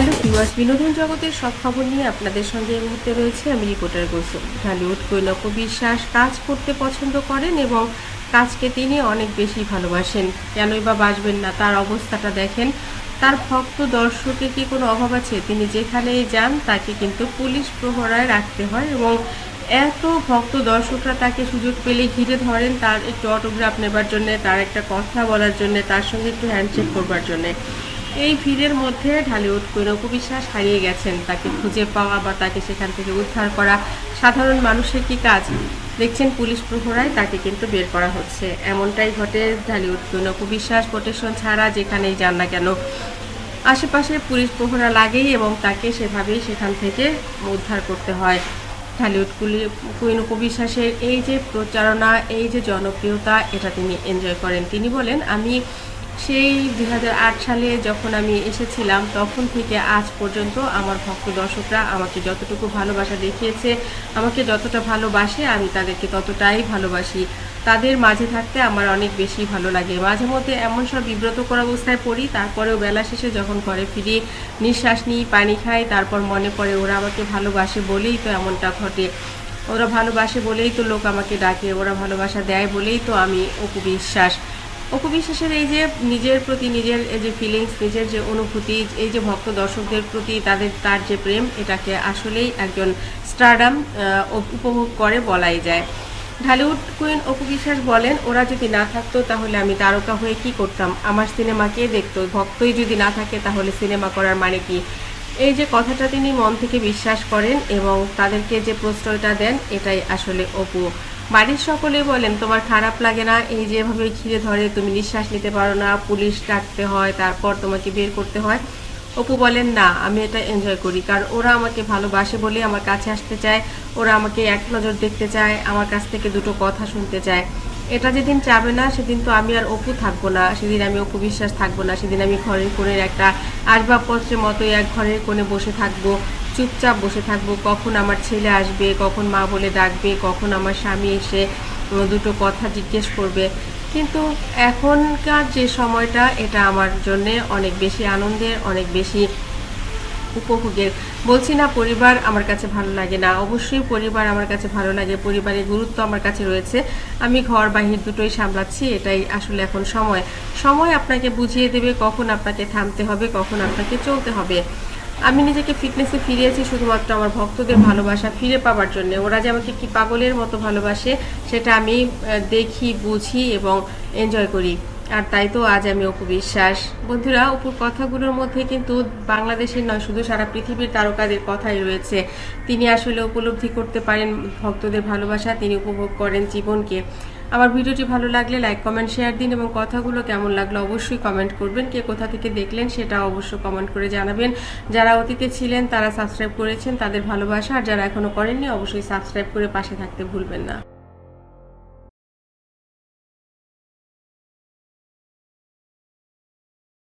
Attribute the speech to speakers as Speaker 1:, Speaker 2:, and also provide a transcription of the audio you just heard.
Speaker 1: Hello viewers, বিনোদন জগতের সব খবর নিয়ে আপনাদের সঙ্গে এই মুহূর্তে রয়েছে আমি রিপোর্টার কুসুম ঢালিউড কৈনক বিশ্বাস কাজ করতে পছন্দ করেন এবং কাজকে তিনি অনেক বেশি ভালোবাসেন। কেনই বা বাসবেন না তার অবস্থাটা দেখেন। তার ভক্ত দর্শকের কি কোনো অভাব আছে? তিনি যেখানেই যান তাকে কিন্তু পুলিশ প্রহরায় রাখতে হয় এবং এত ভক্ত দর্শকরা তাকে সুযোগ পেলে ঘিরে ধরেন তার একটু অটোগ্রাফ নেবার জন্য, তার একটা কথা বলার জন্য, তার সঙ্গে একটু হ্যান্ডশেক করবার জন্যে। এই ভিড়ের মধ্যে ঢালিউড কৈরব বিশ্বাস হারিয়ে গেছেন। তাকে খুঁজে পাওয়া বা তাকে সেখান থেকে উদ্ধার করা সাধারণ মানুষের কি কাজ? দেখছেন পুলিশ প্রহরায়, তাকে কিন্তু বের করা হচ্ছে। এমনটাই ঘটে ঢালিউড কৈনক বিশ্বাস প্রোটেকশন ছাড়া যেখানেই যান না কেন। আশেপাশে পুলিশ প্রহরা লাগেই এবং তাকে সেভাবেই সেখান থেকে উদ্ধার করতে হয়। ঢালিউড কুইন বিশ্বাসের এই যে প্রচারণা, এই যে জনপ্রিয়তা, এটা তিনি এনজয় করেন। তিনি বলেন, আমি সেই দুই হাজার আট সালে যখন আমি এসেছিলাম, তখন থেকে আজ পর্যন্ত আমার ভক্ত দর্শকরা আমাকে যতটুকু ভালোবাসা দেখিয়েছে, আমাকে যতটা ভালোবাসে, আমি তাদেরকে ততটাই ভালোবাসি। তাদের মাঝে থাকতে আমার অনেক বেশি ভালো লাগে। মাঝে মধ্যে এমন সব বিব্রতকর অবস্থায় পড়ি, তারপরেও বেলা শেষে যখন ঘরে ফিরি, নিঃশ্বাস নিই, পানি খাই, তারপর মনে পড়ে ওরা আমাকে ভালোবাসে বলেই তো এমনটা ঘটে। ওরা ভালোবাসে বলেই তো লোক আমাকে ডাকে, ওরা ভালোবাসা দেয় বলেই তো আমি অপু বিশ্বাস। অপু বিশ্বাসের এই যে নিজের প্রতি নিজের এই যে ফিলিংস নিজের যে অনুভূতি, এই যে ভক্ত দর্শকদের প্রতি তাদের, তার যে প্রেম, এটাকে আসলেই একজন স্টারডাম উপভোগ করে বলাই যায়। ঢালিউড কুইন অপু বিশ্বাস বলেন, ওরা যদি না থাকতো তাহলে আমি তারকা হয়ে কি করতাম? আমার সিনেমা কে দেখতো? ভক্তই যদি না থাকে তাহলে সিনেমা করার মানে কি? এই যে কথাটা তিনি মন থেকে বিশ্বাস করেন এবং তাদেরকে যে প্রশ্রয়টা দেন, এটাই আসলে অপু। বাড়ির সকলেই বলেন, তোমার খারাপ লাগে না, এই যেভাবে ঘিরে ধরে, তুমি নিঃশ্বাস নিতে পারো না, পুলিশ ডাকতে হয়, তারপর তোমাকে বের করতে হয়। অপু বলেন, না, আমি এটা এনজয় করি, কারণ ওরা আমাকে ভালোবাসে বলে আমার কাছে আসতে চায়, ওরা আমাকে এক নজর দেখতে চায়, আমার কাছ থেকে দুটো কথা শুনতে চায়। এটা যেদিন চাবে না, সেদিন তো আমি আর অপু থাকব না। সেদিন আমি অপু বিশ্বাস থাকব না। সেদিন আমি ঘরের কোণের একটা আসবাবপত্রের মতোই এক ঘরের কোণে বসে থাকব, চুপচাপ বসে থাকব। কখন আমার ছেলে আসবে, কখন মা বলে ডাকবে, কখন আমার স্বামী এসে দুটো কথা জিজ্ঞেস করবে। কিন্তু এখনকার যে সময়টা, এটা আমার জন্যে অনেক বেশি আনন্দের, অনেক বেশি উপভোগের বলছি না, পরিবার আমার কাছে ভালো লাগে না। অবশ্যই পরিবার আমার কাছে ভালো লাগে। পরিবারের গুরুত্ব আমার কাছে রয়েছে। আমি ঘর বাহির দুটোই সামলাচ্ছি, এটাই আসলে এখন সময়। সময় আপনাকে বুঝিয়ে দেবে কখন আপনাকে থামতে হবে, কখন আপনাকে চলতে হবে। আমি নিজেকে ফিটনেসে ফিরিয়েছি শুধুমাত্র আমার ভক্তদের ভালোবাসা ফিরে পাওয়ার জন্য। ওরা যে আমাকে কি পাগলের মতো ভালোবাসে, সেটা আমি দেখি, বুঝি এবং এনজয় করি। আর তাই তো আজ আমি অপু বিশ্বাস বন্ধুরা অপুর কথাগুলোর মধ্যে কিন্তু বাংলাদেশের নয়, শুধু সারা পৃথিবীর তারকাদের কথাই রয়েছে। তিনি আসলে উপলব্ধি করতে পারেন ভক্তদের ভালোবাসা, তিনি উপভোগ করেন জীবনকে। আমার ভিডিওটি ভালো লাগলে লাইক, কমেন্ট, শেয়ার দিন এবং কথাগুলো কেমন লাগল অবশ্যই কমেন্ট করবেন। কে কোথা থেকে দেখলেন সেটা অবশ্যই কমেন্ট করে জানাবেন। যারা অতীতে ছিলেন, তারা সাবস্ক্রাইব করেছেন তাদের ভালোবাসা। আর যারা এখনও করেননি, অবশ্যই সাবস্ক্রাইব করে পাশে থাকতে ভুলবেন না।